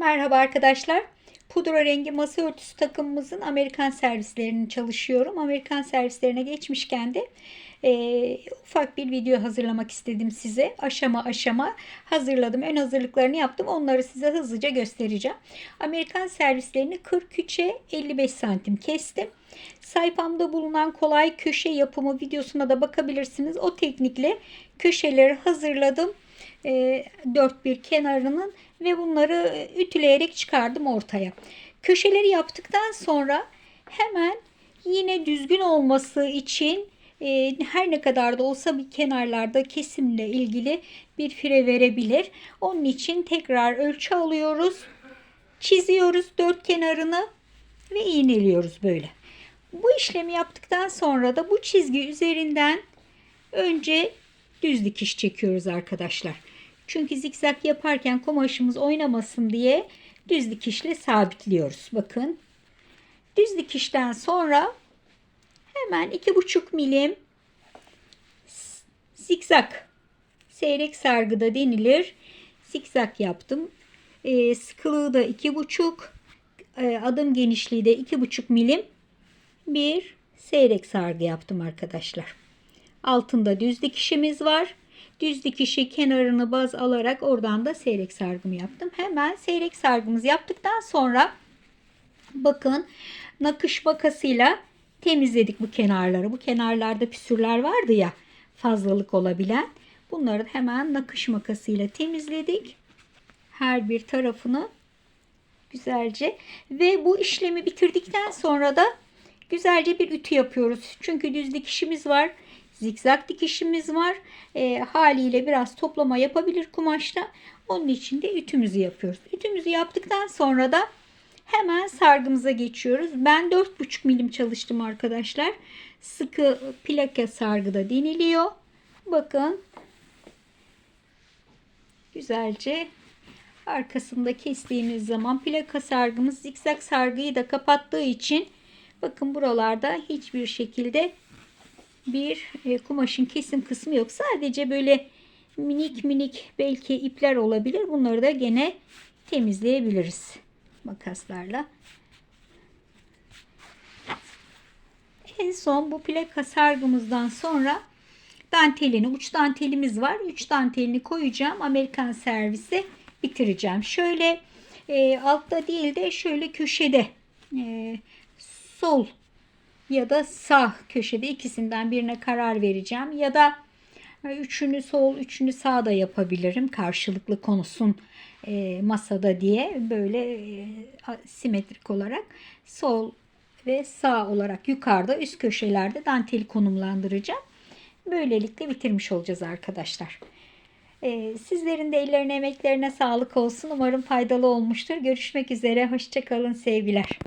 Merhaba arkadaşlar. Pudra rengi masa örtüsü takımımızın Amerikan servislerini çalışıyorum. Amerikan servislerine geçmişken de e, ufak bir video hazırlamak istedim size. Aşama aşama hazırladım. Ön hazırlıklarını yaptım. Onları size hızlıca göstereceğim. Amerikan servislerini 43'e 55 santim kestim. Sayfamda bulunan kolay köşe yapımı videosuna da bakabilirsiniz. O teknikle köşeleri hazırladım. E, dört bir kenarının ve bunları ütüleyerek çıkardım ortaya. Köşeleri yaptıktan sonra hemen yine düzgün olması için e, her ne kadar da olsa bir kenarlarda kesimle ilgili bir fire verebilir. Onun için tekrar ölçü alıyoruz. Çiziyoruz dört kenarını ve iğneliyoruz böyle. Bu işlemi yaptıktan sonra da bu çizgi üzerinden önce düz dikiş çekiyoruz arkadaşlar. Çünkü zikzak yaparken kumaşımız oynamasın diye düz dikişle sabitliyoruz. Bakın. Düz dikişten sonra hemen iki buçuk milim zikzak seyrek sargıda denilir. Zikzak yaptım. E, sıkılığı da iki buçuk e, adım genişliği de iki buçuk milim bir seyrek sargı yaptım arkadaşlar. Altında düz dikişimiz var. Düz dikişi kenarını baz alarak oradan da seyrek sargımı yaptım. Hemen seyrek sargımızı yaptıktan sonra bakın nakış makasıyla temizledik bu kenarları. Bu kenarlarda püsürler vardı ya fazlalık olabilen. Bunları hemen nakış makasıyla temizledik. Her bir tarafını güzelce ve bu işlemi bitirdikten sonra da güzelce bir ütü yapıyoruz. Çünkü düz dikişimiz var zikzak dikişimiz var. E, haliyle biraz toplama yapabilir kumaşta. Onun için de ütümüzü yapıyoruz. Ütümüzü yaptıktan sonra da hemen sargımıza geçiyoruz. Ben 4,5 milim çalıştım arkadaşlar. Sıkı plaka sargıda deniliyor. Bakın. Güzelce arkasında kestiğimiz zaman plaka sargımız zikzak sargıyı da kapattığı için bakın buralarda hiçbir şekilde bir e, kumaşın kesim kısmı yok. Sadece böyle minik minik belki ipler olabilir. Bunları da gene temizleyebiliriz makaslarla. En son bu plaka sargımızdan sonra dantelini, uç dantelimiz var. Uç dantelini koyacağım. Amerikan servisi bitireceğim. Şöyle e, altta değil de şöyle köşede e, sol ya da sağ köşede ikisinden birine karar vereceğim. Ya da e, üçünü sol, üçünü sağ da yapabilirim. Karşılıklı konusun e, masada diye böyle e, simetrik olarak sol ve sağ olarak yukarıda üst köşelerde danteli konumlandıracağım. Böylelikle bitirmiş olacağız arkadaşlar. Ee, sizlerin de ellerine emeklerine sağlık olsun. Umarım faydalı olmuştur. Görüşmek üzere. Hoşçakalın sevgiler.